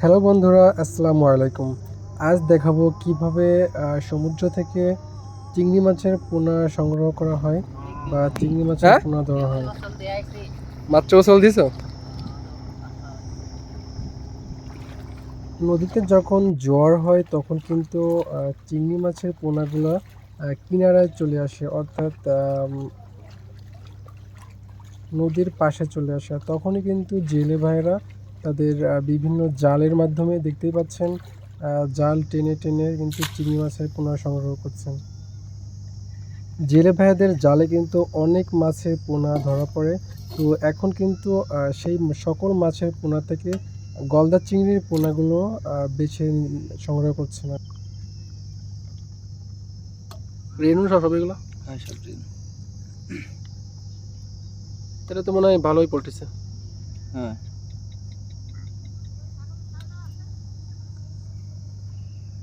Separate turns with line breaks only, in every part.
Hello বন্ধুরা আসসালামু আলাইকুম। আজ দেখাবো কীভাবে সমুদ্র থেকে চিংড়ি মাছের পোনা সংগ্রহ করা হয় বা চিংড়ি মাছের
হ্যাঁ?
পোনা ধরা হয়।
মাত্র গোসল দিছ?
নদীতে যখন জ্বর হয় তখন কিন্তু চিংড়ি মাছের পোনাগুলো কিনারায় চলে আসে অর্থাৎ নদীর পাশে চলে আসে। তখনই কিন্তু জেলে ভাইরা তাদের বিভিন্ন জালের মাধ্যমে দেখতেই পাচ্ছেন জাল টেনে টেনে কিন্তু চিংড়ি মাছের পোনা সংগ্রহ করছেন। জেলে ভাইয়াদের জালে কিন্তু অনেক মাছের পোনা ধরা পড়ে। তো এখন কিন্তু সেই সকল মাছের পোনা থেকে গলদা চিংড়ির পোনাগুলো বেছে সংগ্রহ করছে না রেনু সব সব এগুলো?
হ্যাঁ সব
তাহলে তো মনে হয় ভালোই পল্টেছে
হ্যাঁ।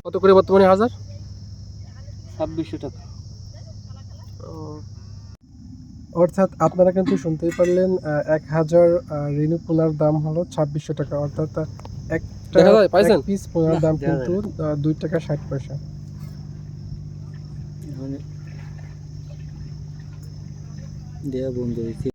কত করে বর্তমানে হাজার?
ছাব্বিশশো টাকা।
অর্থাৎ আপনারা কিন্তু শুনতেই পারলেন এক হাজার রেনু পোনার দাম হলো ছাব্বিশশো টাকা। অর্থাৎ একটা? পিস পোনার দাম কিন্তু দুই টাকা ষাট পয়সা।
দেয়া বন্ধ হয়েছে।